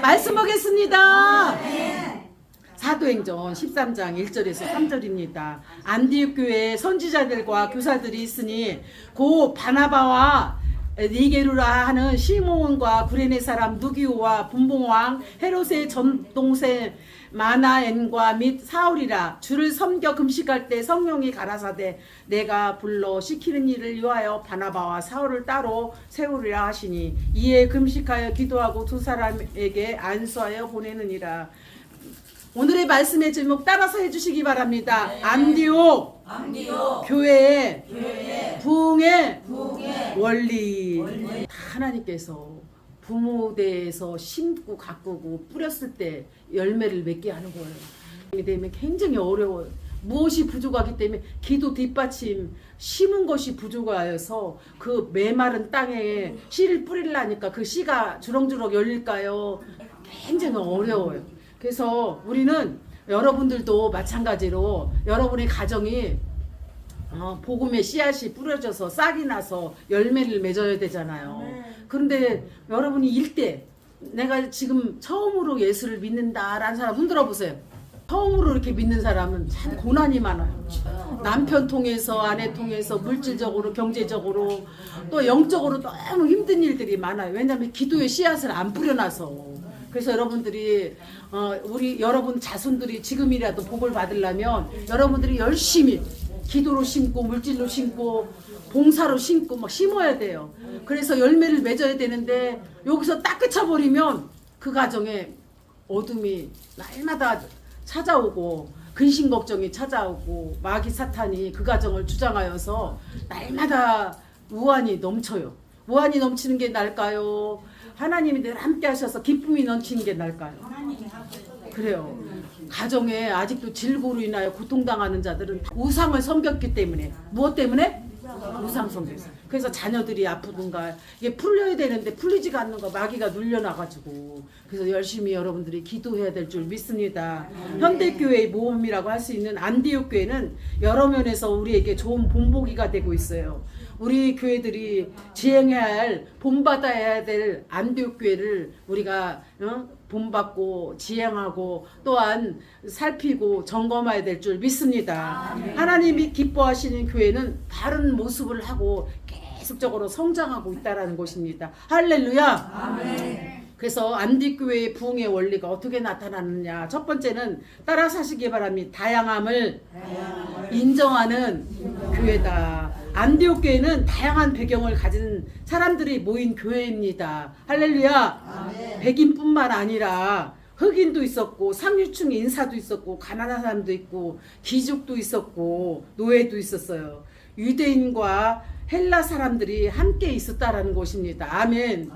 말씀 보겠습니다. 사도행전 13장 1절에서 3절입니다. 안디옥 교회에 선지자들과 교사들이 있으니 고 바나바와 니게루라 하는 시몬과 구레네 사람 누기오와 분봉왕 헤롯의 전동생 마나엔과 및 사울이라 주를 섬겨 금식할 때 성령이 가라사대 내가 불러 시키는 일을 위하여 바나바와 사울을 따로 세우리라 하시니 이에 금식하여 기도하고 두 사람에게 안수하여 보내느니라. 오늘의 말씀의 제목 따라서 해주시기 바랍니다. 안디옥. 암디오 교회의 교회의 부흥의 부흥의 원리. 하나님께서 부모대에서 심고 가꾸고 뿌렸을 때 열매를 맺게 하는 거예요. 이게 되면 굉장히 어려워요. 무엇이 부족하기 때문에 기도 뒷받침 심은 것이 부족하여서 그 메마른 땅에 씨를 뿌리려니까 그 씨가 주렁주렁 열릴까요? 굉장히 어려워요. 그래서 우리는 여러분들도 마찬가지로 여러분의 가정이 어, 복음의 씨앗이 뿌려져서 싹이 나서 열매를 맺어야 되잖아요. 그런데 여러분이 일대 내가 지금 처음으로 예수를 믿는다라는 사람 흔들어 보세요. 처음으로 이렇게 믿는 사람은 참 고난이 많아요. 남편 통해서 아내 통해서 물질적으로 경제적으로 또 영적으로 너무 힘든 일들이 많아요. 왜냐하면 기도의 씨앗을 안 뿌려놔서. 그래서 여러분들이 어, 우리 여러분 자손들이 지금이라도 복을 받으려면 여러분들이 열심히 기도로 심고 물질로 심고 봉사로 심고 막 심어야 돼요. 그래서 열매를 맺어야 되는데 여기서 딱 끝쳐버리면 그 가정에 어둠이 날마다 찾아오고 근심 걱정이 찾아오고 마귀 사탄이 그 가정을 주장하여서 날마다 우환이 넘쳐요. 우환이 넘치는 게 날까요? 하나님이 늘 함께 하셔서 기쁨이 넘치는 게 날까요? 그래요. 가정에 아직도 질고로 인하여 고통당하는 자들은 우상을 섬겼기 때문에 무엇 때문에? 우상 섬겼어. 그래서 자녀들이 아프든가 이게 풀려야 되는데 풀리지가 않는 거 마귀가 눌려놔가지고 그래서 열심히 여러분들이 기도해야 될 줄 믿습니다. 현대교회의 모험이라고 할 수 있는 안디옥 교회는 여러 면에서 우리에게 좋은 본보기가 되고 있어요. 우리 교회들이 지행해야 할 본받아야 될 안디옥 교회를 우리가 어? 본받고 지행하고 또한 살피고 점검해야 될 줄 믿습니다. 하나님이 기뻐하시는 교회는 바른 모습을 하고 계속적으로 성장하고 있다라는 것입니다. 할렐루야. 그래서 안디교회의 부흥의 원리가 어떻게 나타나느냐? 첫 번째는 따라 사시기 바랍니다. 다양함을 인정하는 교회다. 안디옥 교회는 다양한 배경을 가진 사람들이 모인 교회입니다. 할렐루야. 백인뿐만 아니라 흑인도 있었고 상류층 인사도 있었고 가난한 사람도 있고 귀족도 있었고 노예도 있었어요. 유대인과 헬라 사람들이 함께 있었다라는 것입니다. 아멘.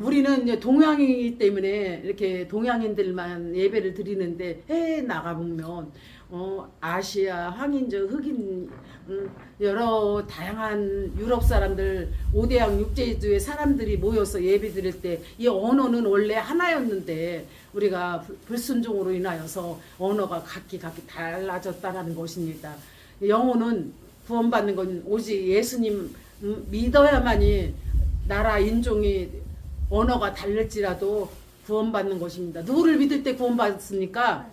우리는 이제 동양이기 때문에 이렇게 동양인들만 예배를 드리는데 해외 나가보면 어, 아시아, 황인적, 흑인 음, 여러 다양한 유럽 사람들 오대양 육제주의 사람들이 모여서 예배 드릴 때 이 언어는 원래 하나였는데 우리가 불- 불순종으로 인하여서 언어가 각기 각기 달라졌다라는 것입니다. 영어는 구원받는 건 오직 예수님 음, 믿어야만이 나라 인종이 언어가 다를지라도 구원받는 것입니다. 누구를 믿을 때 구원받습니까?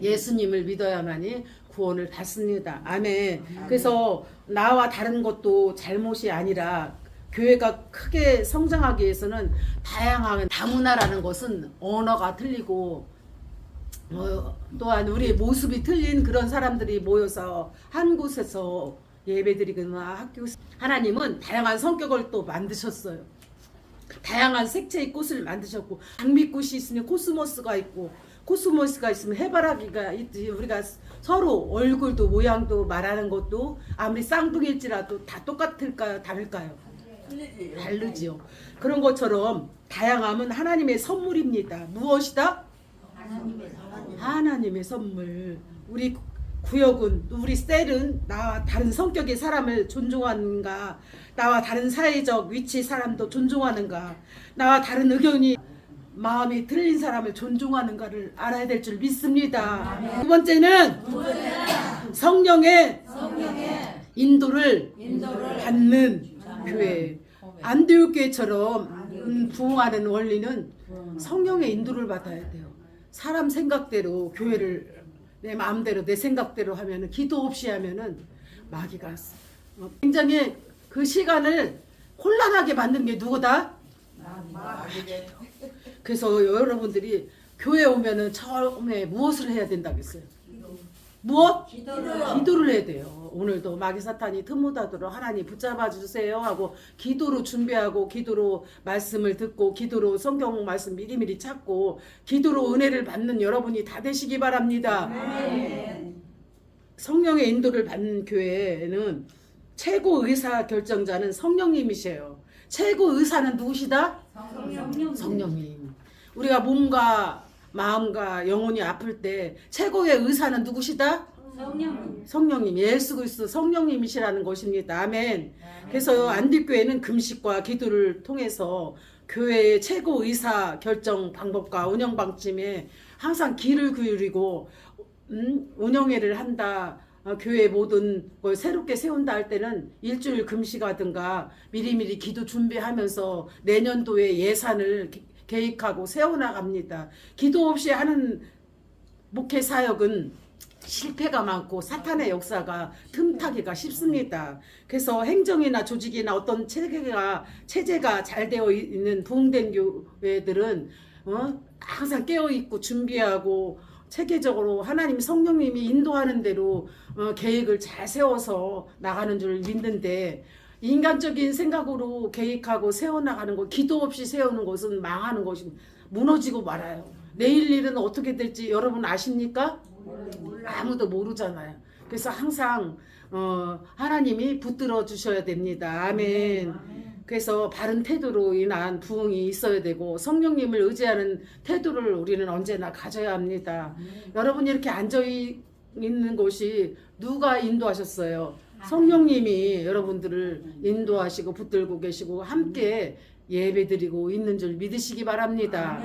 예수님을 믿어야만이 구원을 받습니다. 아멘. 그래서 나와 다른 것도 잘못이 아니라 교회가 크게 성장하기 위해서는 다양한 다문화라는 것은 언어가 틀리고 어, 또한 우리의 모습이 틀린 그런 사람들이 모여서 한 곳에서 예배드리거나 학교 하나님은 다양한 성격을 또 만드셨어요. 다양한 색채의 꽃을 만드셨고 장미꽃이 있으면 코스모스가 있고 코스모스가 있으면 해바라기가 있지 우리가 서로 얼굴도 모양도 말하는 것도 아무리 쌍둥이일지라도 다 똑같을까요 다를까요? 다르지요. 그런 것처럼 다양함은 하나님의 선물입니다. 무엇이다? 하나님의 선물. 우리 구역은 우리 셀은 나와 다른 성격의 사람을 존중하는가? 나와 다른 사회적 위치 사람도 존중하는가? 나와 다른 의견이 마음이 틀린 사람을 존중하는가를 알아야 될 줄 믿습니다. 두 번째는 성령의 인도를 받는 교회. 안디옥 교회처럼 음, 부흥하는 원리는 성령의 인도를 받아야 돼요. 사람 생각대로 교회를 내 마음대로 내 생각대로 하면은 기도 없이 하면은 마귀가 어, 굉장히 그 시간을 혼란하게 만든 게 누구다? 그래서 여러분들이 교회 오면은 처음에 무엇을 해야 된다고 했어요? 무엇? 기도를 기도를 해야 돼요. 오늘도 마귀 사탄이 틈못하도록 하나님 붙잡아 주세요 하고 기도로 준비하고 기도로 말씀을 듣고 기도로 성경 말씀 미리미리 찾고 기도로 은혜를 받는 여러분이 다 되시기 바랍니다. 성령의 인도를 받는 교회에는 최고 의사 결정자는 성령님이세요. 최고 의사는 누구시다? 성령 성령님. 우리가 몸과 마음과 영혼이 아플 때 최고의 의사는 누구시다? 성령 성령님, 예수 그리스도 성령님이시라는 것입니다. 아멘. 그래서 안디교회는 금식과 기도를 통해서 교회의 최고 의사 결정 방법과 운영 방침에 항상 길을 기울이고 음, 운영회를 한다. 어, 교회 모든 걸 새롭게 세운다 할 때는 일주일 금식하든가 미리미리 기도 준비하면서 내년도에 예산을 기- 계획하고 세워나갑니다. 기도 없이 하는 목회 사역은 실패가 많고 사탄의 역사가 틈타기가 쉽습니다. 그래서 행정이나 조직이나 어떤 체계가 체제가 잘 되어 있는 부흥된 교회들은 어? 항상 깨어 있고 준비하고 체계적으로 하나님 성령님이 인도하는 대로 어, 계획을 잘 세워서 나가는 줄 믿는데 인간적인 생각으로 계획하고 세워나가는 것, 기도 없이 세우는 것은 망하는 것이 무너지고 말아요. 내일 일은 어떻게 될지 여러분 아십니까? 아무도 모르잖아요. 그래서 항상 어, 하나님이 붙들어 주셔야 됩니다. 아멘. 그래서 바른 태도로 인한 부흥이 있어야 되고 성령님을 의지하는 태도를 우리는 언제나 가져야 합니다. 여러분이 이렇게 앉아 이- 있는 곳이 누가 인도하셨어요? 성령님이 여러분들을 인도하시고 붙들고 계시고 함께 예배드리고 있는 줄 믿으시기 바랍니다.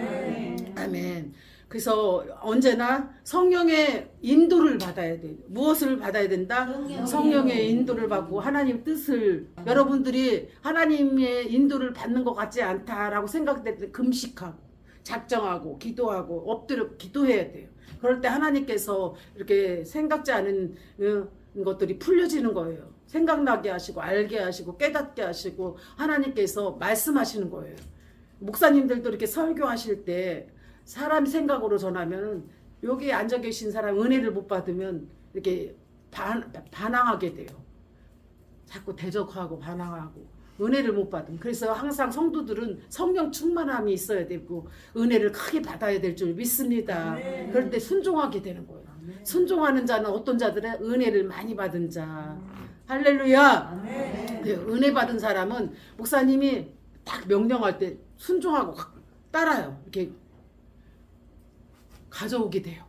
아멘. 그래서 언제나 성령의 인도를 받아야 돼. 무엇을 받아야 된다? 성령. 성령의 인도를 받고 하나님 뜻을 여러분들이 하나님의 인도를 받는 것 같지 않다라고 생각될 때 금식하고 작정하고 기도하고 엎드려 기도해야 돼요. 그럴 때 하나님께서 이렇게 생각지 않은 어, 것들이 풀려지는 거예요. 생각나게 하시고 알게 하시고 깨닫게 하시고 하나님께서 말씀하시는 거예요. 목사님들도 이렇게 설교하실 때 사람 생각으로 전하면 여기 앉아 계신 사람 은혜를 못 받으면 이렇게 반, 반항하게 돼요. 자꾸 대적하고 반항하고 은혜를 못 받음. 그래서 항상 성도들은 성령 충만함이 있어야 되고 은혜를 크게 받아야 될 줄 믿습니다. 그럴 때 순종하게 되는 거예요. 순종하는 자는 어떤 자들은 은혜를 많이 받은 자. 할렐루야. 네, 은혜 받은 사람은 목사님이 딱 명령할 때 순종하고 가- 따라요. 이렇게 가져오게 돼요.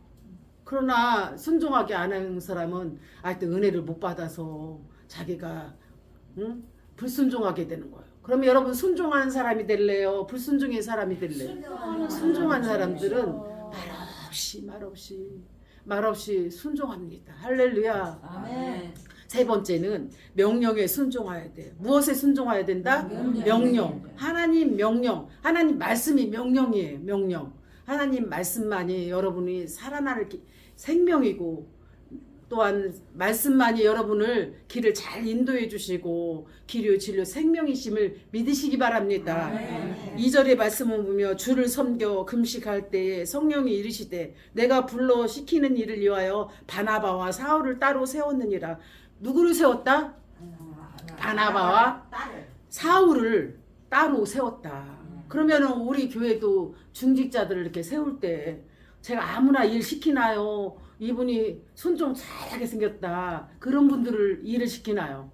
그러나 순종하게 안 하는 사람은 아직도 은혜를 못 받아서 자기가 응? 불순종하게 되는 거예요. 그러면 여러분 순종하는 사람이 될래요? 불순종의 사람이 될래요? 순종한 사람들은 말없이 말없이 말없이 순종합니다. 할렐루야. 아멘. 세 번째는 명령에 순종해야 돼요. 무엇에 순종해야 된다? 명령. 명령. 하나님 명령. 하나님 말씀이 명령이에요. 명령. 하나님 말씀만이 여러분이 살아날 기- 생명이고 또한 말씀만이 여러분을 길을 잘 인도해 주시고 길유 진료 생명이심을 믿으시기 바랍니다. 이절의 말씀을 보며 주를 섬겨 금식할 때에 성령이 이르시되 내가 불러 시키는 일을 위하여 바나바와 사울을 따로 세웠느니라. 누구를 세웠다? 바나바와 사울을 따로 세웠다. 그러면은 우리 교회도 중직자들을 이렇게 세울 때 제가 아무나 일 시키나요? 이분이 순종 잘하게 생겼다. 그런 분들을 일을 시키나요?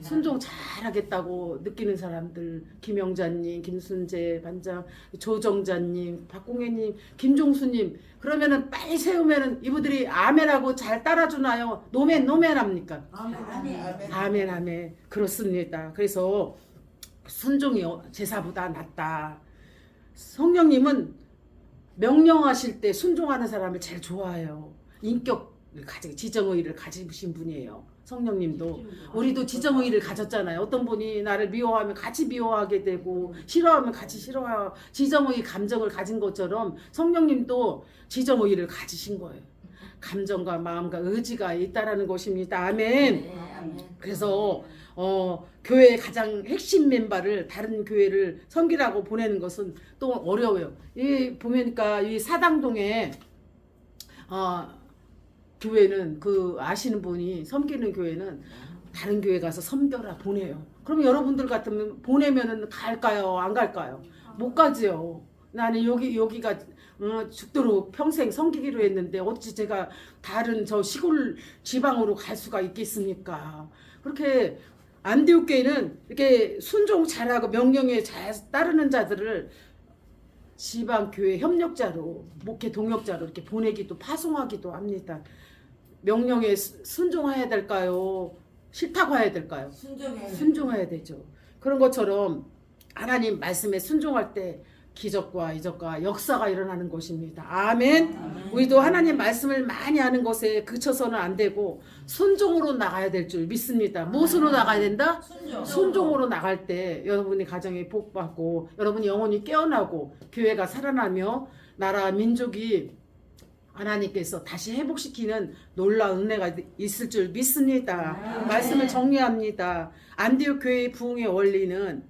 순종 잘하겠다고 느끼는 사람들 김영자님, 김순재 반장, 조정자님, 박공혜님, 김종수님 그러면은 빨리 세우면은 이분들이 아멘하고 잘 따라주나요? 노멘 노멘 합니까? 아멘 아멘 그렇습니다. 그래서 순종이 어- 제사보다 낫다. 성령님은 명령하실 때 순종하는 사람을 제일 좋아해요. 인격 가지 지정의를 가지신 분이에요. 성령님도 우리도 지정의를 가졌잖아요. 어떤 분이 나를 미워하면 같이 미워하게 되고 싫어하면 같이 싫어하고 지정의 감정을 가진 것처럼 성령님도 지정의를 가지신 거예요. 감정과 마음과 의지가 있다라는 것입니다. 아멘. 그래서 어, 교회의 가장 핵심 멤버를 다른 교회를 섬기라고 보내는 것은 또 어려워요. 이 보니까 이 사당동에 어, 교회는 그 아시는 분이 섬기는 교회는 다른 교회 가서 섬겨라 보내요. 그럼 여러분들 같으면 보내면은 갈까요? 안 갈까요? 못 가지요. 나는 여기 여기가 어, 죽도록 평생 섬기기로 했는데 어찌 제가 다른 저 시골 지방으로 갈 수가 있겠습니까? 그렇게 안디옥 교회는 이렇게 순종 잘하고 명령에 잘 따르는 자들을 지방 교회 협력자로 목회 동역자로 이렇게 보내기도 파송하기도 합니다. 명령에 수- 순종해야 될까요? 싫다고 해야 될까요? 순종해. 순종해야 되죠. 그런 것처럼 하나님 말씀에 순종할 때 기적과 이적과 역사가 일어나는 것입니다. 아멘. 우리도 하나님 말씀을 많이 하는 것에 그쳐서는 안 되고 순종으로 나가야 될 줄 믿습니다. 무엇으로 나가야 된다? 순종. 순종으로 나갈 때 여러분이 가정에 복 받고 여러분이 영혼이 깨어나고 교회가 살아나며 나라 민족이 하나님께서 다시 회복시키는 놀라운 은혜가 있을 줄 믿습니다. 말씀을 정리합니다. 안디옥 교회의 부흥의 원리는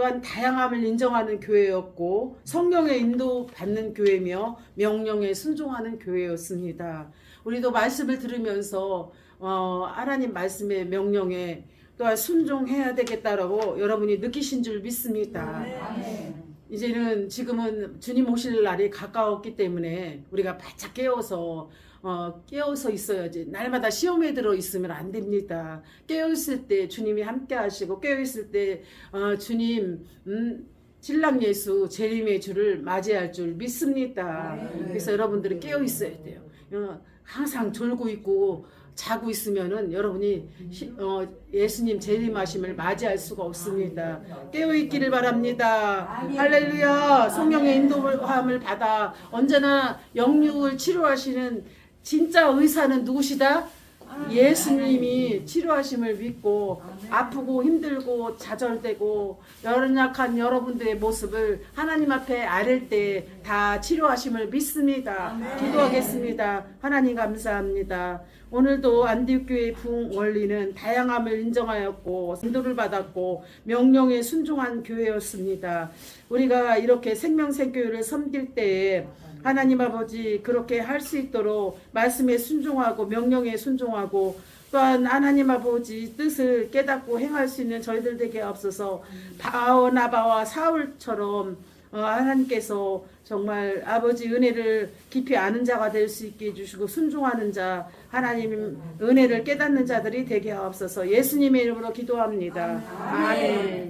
또한 다양함을 인정하는 교회였고 성령의 인도 받는 교회며 명령에 순종하는 교회였습니다. 우리도 말씀을 들으면서 어, 하나님 말씀의 명령에 또한 순종해야 되겠다라고 여러분이 느끼신 줄 믿습니다. 아멘. 이제는 지금은 주님 오실 날이 가까웠기 때문에 우리가 바짝 깨어서 어, 깨어서 있어야지 날마다 시험에 들어 있으면 안 됩니다. 깨어 있을 때 주님이 함께 하시고 깨어 있을 때 어, 주님 음, 신랑 예수 재림의 주를 맞이할 줄 믿습니다. 그래서 여러분들은 깨어 있어야 돼요. 어, 항상 졸고 있고 자고 있으면은 여러분이 시- 어, 예수님 재림하심을 맞이할 수가 없습니다. 깨어 있기를 바랍니다. 할렐루야. 성령의 인도함을 받아 언제나 영육을 치료하시는 진짜 의사는 누구시다? 예수님이 치료하심을 믿고 아프고 힘들고 좌절되고 연약한 여러분들의 모습을 하나님 앞에 아릴 때 다 치료하심을 믿습니다. 기도하겠습니다. 하나님 감사합니다. 오늘도 안디교회 부흥 원리는 다양함을 인정하였고 인도를 받았고 명령에 순종한 교회였습니다. 우리가 이렇게 생명생교회를 섬길 때에 하나님 아버지 그렇게 할 수 있도록 말씀에 순종하고 명령에 순종하고 또한 하나님 아버지 뜻을 깨닫고 행할 수 있는 저희들 되게 없어서 바오나바와 사울처럼 어, 하나님께서 정말 아버지 은혜를 깊이 아는 자가 될 수 있게 해주시고 순종하는 자 하나님 은혜를 깨닫는 자들이 되게 없어서 예수님의 이름으로 기도합니다. 아멘.